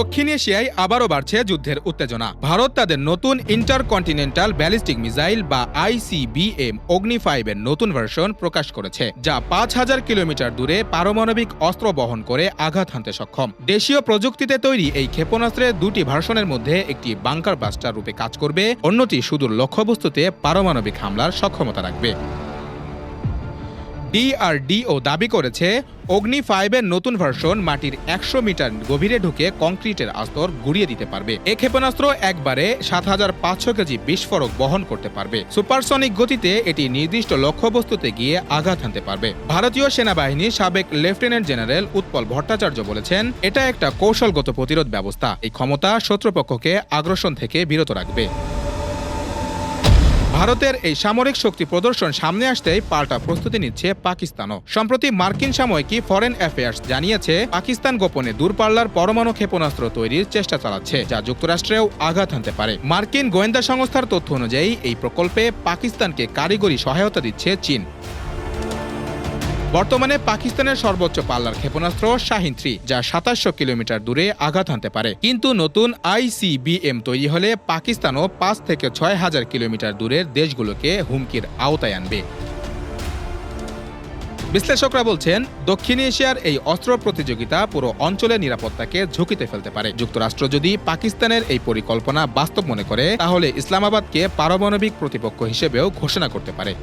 দক্ষিণ এশিয়ায় আবারও বাড়ছে যুদ্ধের উত্তেজনা। ভারত তাদের নতুন ইন্টারকন্টিনেন্টাল ব্যালিস্টিক মিসাইল বা আইসিবিএম অগ্নি ফাইভ এর নতুন ভার্সন প্রকাশ করেছে, যা পাঁচ হাজার কিলোমিটার দূরে পারমাণবিক অস্ত্র বহন করে আঘাত হানতে সক্ষম। দেশীয় প্রযুক্তিতে তৈরি এই ক্ষেপণাস্ত্রের দুটি ভার্সনের মধ্যে একটি বাংকার বাস্টার রূপে কাজ করবে, অন্যটি সুদূর লক্ষ্যবস্তুতে পারমাণবিক হামলার সক্ষমতা রাখবে। ডিআরডিও দাবি করেছে, অগ্নি ফাইভের নতুন ভার্সন মাটির একশো মিটার গভীরে ঢুকে কংক্রিটের আস্তর গুড়িয়ে দিতে পারবে। এ ক্ষেপণাস্ত্র একবারে সাত হাজার পাঁচশো কেজি বিস্ফোরক বহন করতে পারবে। সুপারসনিক গতিতে এটি নির্দিষ্ট লক্ষ্যবস্তুতে গিয়ে আঘাত হানতে পারবে। ভারতীয় সেনাবাহিনীর সাবেক লেফটেন্যান্ট জেনারেল উৎপল ভট্টাচার্য বলেছেন, এটা একটা কৌশলগত প্রতিরোধ ব্যবস্থা। এই ক্ষমতা শত্রুপক্ষকে আগ্রাসন থেকে বিরত রাখবে। ভারতের এই সামরিক শক্তি প্রদর্শন সামনে আসতেই পাল্টা প্রস্তুতি নিচ্ছে পাকিস্তানও। সম্প্রতি মার্কিন সাময়িকী ফরেন অ্যাফেয়ার্স জানিয়েছে, পাকিস্তান গোপনে দূরপাল্লার পরমাণু ক্ষেপণাস্ত্র তৈরির চেষ্টা চালাচ্ছে, যা যুক্তরাষ্ট্রেও আঘাত হানতে পারে। মার্কিন গোয়েন্দা সংস্থার তথ্য অনুযায়ী, এই প্রকল্পে পাকিস্তানকে কারিগরি সহায়তা দিচ্ছে চীন। বর্তমানে পাকিস্তানের সর্বোচ্চ পাল্লার ক্ষেপণাস্ত্র শাহিন থ্রি, যা সাতাশশো কিলোমিটার দূরে আঘাত হানতে পারে। কিন্তু নতুন আইসিবিএম তৈরি হলে পাকিস্তানও পাঁচ থেকে ছয় হাজার কিলোমিটার দূরের দেশগুলোকে হুমকির আওতায় আনবে। বিশ্লেষকরা বলছেন, দক্ষিণ এশিয়ার এই অস্ত্র প্রতিযোগিতা পুরো অঞ্চলের নিরাপত্তাকে ঝুঁকিতে ফেলতে পারে। যুক্তরাষ্ট্র যদি পাকিস্তানের এই পরিকল্পনা বাস্তব মনে করে, তাহলে ইসলামাবাদকে পারমাণবিক প্রতিপক্ষ হিসেবেও ঘোষণা করতে পারে।